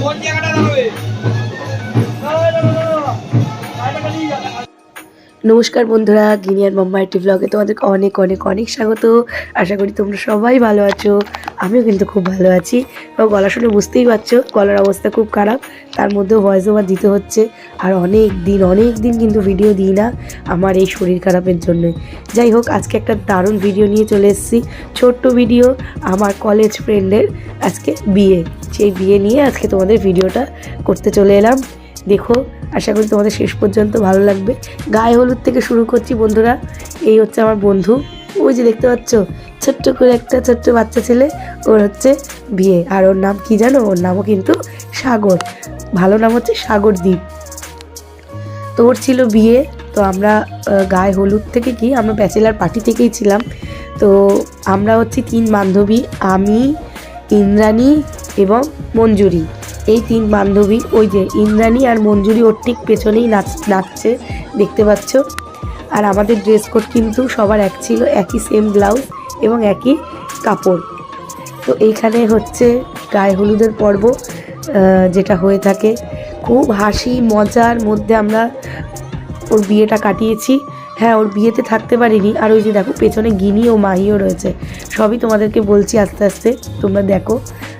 কোন জায়গাটা দাঁড়াবে? নমস্কার বন্ধুরা গিনিয়ার মাম্মা একটি ব্লগে তোমাদেরকে অনেক অনেক অনেক স্বাগত। আশা করি তোমরা সবাই ভালো আছো, আমিও কিন্তু খুব ভালো আছি। এবং গলা শুনে বুঝতেই পারছ, গলার অবস্থা খুব খারাপ, তার মধ্যেও ভয়েস ওভার দিতে হচ্ছে। আর অনেক দিন অনেক দিন কিন্তু ভিডিও দিই না আমার এই শরীর খারাপের জন্য। যাই হোক, আজকে একটা দারুণ ভিডিও নিয়ে চলে এসেছি। ছোট্ট ভিডিও আমার কলেজ ফ্রেন্ডের আজকে বিয়ে। সেই বিয়ে নিয়ে আজকে তোমাদের ভিডিওটা করতে চলে এলাম। দেখো আশা করি তোমাদের শেষ পর্যন্ত ভালো লাগবে। গায়ে হলুদ থেকে শুরু করছি বন্ধুরা। এই হচ্ছে আমার বন্ধু। ওই যে দেখতে পাচ্ছ, ছোট্ট করে একটা ছোট্ট বাচ্চা ছেলে। ওর হচ্ছে বিয়ে। আর ওর নাম কি জানো? ওর নামও কিন্তু সাগর। ভালো নাম হচ্ছে সাগরদ্বীপ তো ওর ছিল বিয়ে। তো আমরা গায়ে হলুদ থেকে কি, আমরা ব্যাচেলার পার্টি থেকেই ছিলাম। তো আমরা হচ্ছে তিন বান্ধবী। আমি, ইন্দ্রাণী এবং মঞ্জুরি। এই তিন বান্ধবী, ওই যে ইন্দ্রাণী আর মঞ্জুরি ওর ঠিক পেছনেই নাচ, নাচছে, দেখতে পাচ্ছ। আর আমাদের ড্রেস কোড কিন্তু সবার এক ছিল, একই সেম ব্লাউজ এবং একই কাপড়। তো এইখানে হচ্ছে গায়ে হলুদের পর্ব যেটা হয়ে থাকে। খুব হাসি, মজার মধ্যে আমরা ওর বিয়েটা কাটিয়েছি। হ্যাঁ ওর বিয়েতে থাকতে পারিনি। আর ওই যে দেখো, পেছনে গিনি ও মাহিও রয়েছে। সবই তোমাদেরকে বলছি আস্তে আস্তে, তোমরা দেখো,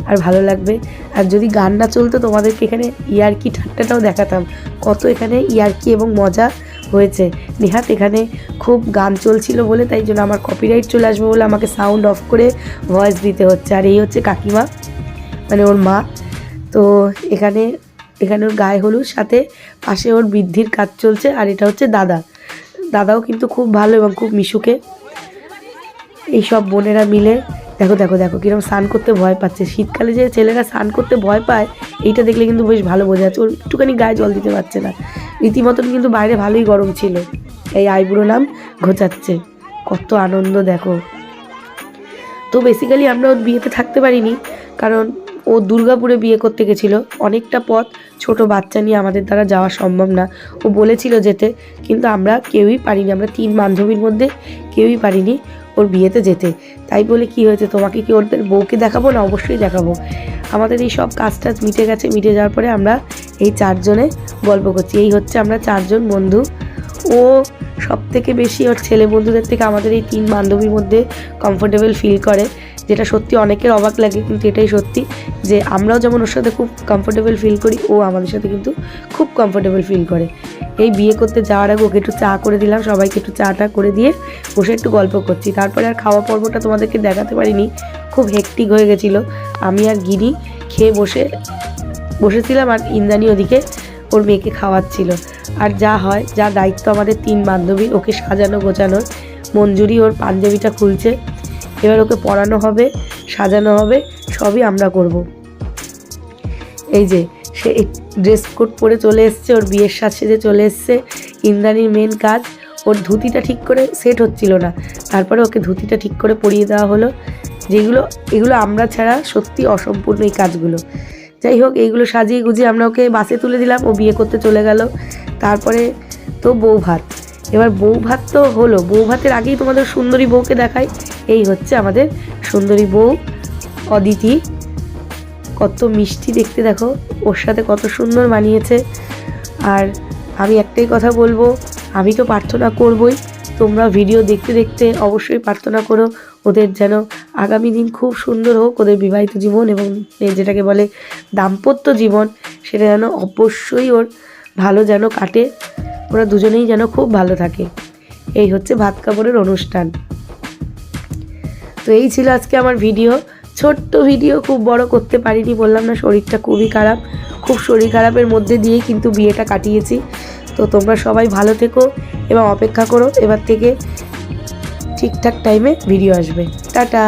আর ভালো লাগবে। আর যদি গান না চলতো, তোমাদেরকে এখানে ইয়ারকি ঠাট্টাটাও দেখাতাম। কত এখানে ইয়ারকি এবং মজা হয়েছে। নেহাত এখানে খুব গান চলছিল বলে, তাই জন্য আমার কপিরাইট চলে আসবে বলে আমাকে সাউন্ড অফ করে ভয়েস দিতে হচ্ছে। আর এই হচ্ছে কাকিমা মানে ওর মা। তো এখানে এখানে ওর গায়ে হলুদ, সাথে পাশে ওর বৃদ্ধির কাজ চলছে। আর এটা হচ্ছে দাদা। দাদাও কিন্তু খুব ভালো এবং খুব মিশুকে। এই সব বোনেরা মিলে, দেখো দেখো দেখো কীরকম স্নান করতে ভয় পাচ্ছে। শীতকালে যে ছেলেরা স্নান করতে ভয় পায়, এইটা দেখলে কিন্তু বেশ ভালো বোঝা যাচ্ছে। ওর একটুখানি গায়ে জল দিতে পারছে না। রীতিমতন কিন্তু বাইরে ভালোই গরম ছিল। এই আইবুড়ো নাম ঘোচাচ্ছে। কত আনন্দ, দেখো। তো বেসিক্যালি আমরা ওর বিয়েতে থাকতে পারিনি, কারণ ও দুর্গাপুরে বিয়ে করতে গেছিল। অনেকটা পথ ছোট বাচ্চা নিয়ে আমাদের দ্বারা যাওয়া সম্ভব না। ও বলেছিল যেতে, কিন্তু আমরা কেউই পারিনি। আমরা তিন বান্ধবীর মধ্যে কেউই পারিনি ওর বিয়েতে যেতে। তাই বলে কি হয়েছে, তোমাকে কি ওদের বউকে দেখাবো না? অবশ্যই দেখাবো। আমাদের এই সব কাজ টাজ মিটে গেছে। মিটে যাওয়ার পরে আমরা এই চারজনে গল্প করছি। এই হচ্ছে আমরা চারজন বন্ধু। ও সব থেকে বেশি ওর ছেলে বন্ধুদের থেকে আমাদের এই তিন বান্ধবীর মধ্যে কমফোর্টেবল ফিল করে, যেটা সত্যি অনেকের অবাক লাগে, কিন্তু এটাই সত্যি যে আমরাও যেমন ওর সাথে খুব কমফোর্টেবল ফিল করি, ও আমাদের সাথে কিন্তু খুব কমফোর্টেবল ফিল করে। এই বিয়ে করতে যাওয়ার আগে ওকে একটু চা করে দিলাম, সবাইকে একটু চাটা করে দিয়ে বসে একটু গল্প করছি। তারপরে আর খাওয়া পর্বটা তোমাদেরকে দেখাতে পারিনি, খুব হেকটিক হয়ে গেছিল। আমি আর গিনি খেয়ে বসে, বসেছিলাম আর ইন্দ্রাণী ওদিকে ওর মেয়েকে খাওয়াচ্ছিল। আর যা হয়, যা দায়িত্ব আমাদের তিন বান্ধবী ওকে সাজানো গোছানোর। মঞ্জুরি ওর পাঞ্জাবিটা খুলছে। এবার ওকে পরানো হবে, সাজানো হবে, সবই আমরা করব। এই যে, সে ড্রেস কোড পরে চলে এসছে, ওর বিয়ের সাজ সেজে চলে এসছে। ইন্দ্রাণীর মেন কাজ, ওর ধুতিটা ঠিক করে সেট হচ্ছিল না। তারপরে ওকে ধুতিটা ঠিক করে পরিয়ে দেওয়া হলো। যেগুলো, এগুলো আমরা ছাড়া সত্যি অসম্পূর্ণ এই কাজগুলো। যাই হোক, এইগুলো সাজিয়ে গুজিয়ে আমরা ওকে বাসে তুলে দিলাম। ও বিয়ে করতে চলে গেল। তারপরে তো বউ ভাত। এবার বউ ভাত তো হলো। বউ ভাতের আগেই তোমাদের সুন্দরী বউকে দেখাই। এই হচ্ছে আমাদের সুন্দরী বউ, অদিতি। কত মিষ্টি দেখতে দেখো। ওর সাথে কত সুন্দর মানিয়েছে আর আমি একটাই কথা বলব, আমি তো প্রার্থনা করবই। তোমরা ভিডিও দেখতে দেখতে অবশ্যই প্রার্থনা করো। ওদের যেন আগামী দিন খুব সুন্দর হোক, ওদের বিবাহিত জীবন এবং যেটাকে বলে দাম্পত্য জীবন, সেটা যেন অবশ্যই ওর ভালো যেন কাটে। ওরা দুজনেই যেন খুব ভালো থাকে। এই হচ্ছে ভাত কাপড়ের অনুষ্ঠান। তো এই ছিল আজকে আমার ভিডিও ছোট্ট ভিডিও খুব বড় করতে পারিনি, বললাম না, শরীরটা খুবই খারাপ। খুব শরীর খারাপের মধ্যে দিয়েই কিন্তু বিয়েটা কাটিয়েছি। তো তোমরা সবাই ভালো থেকো এবং অপেক্ষা করো। এবার থেকে ঠিকঠাক টাইমে ভিডিও আসবে। টাটা!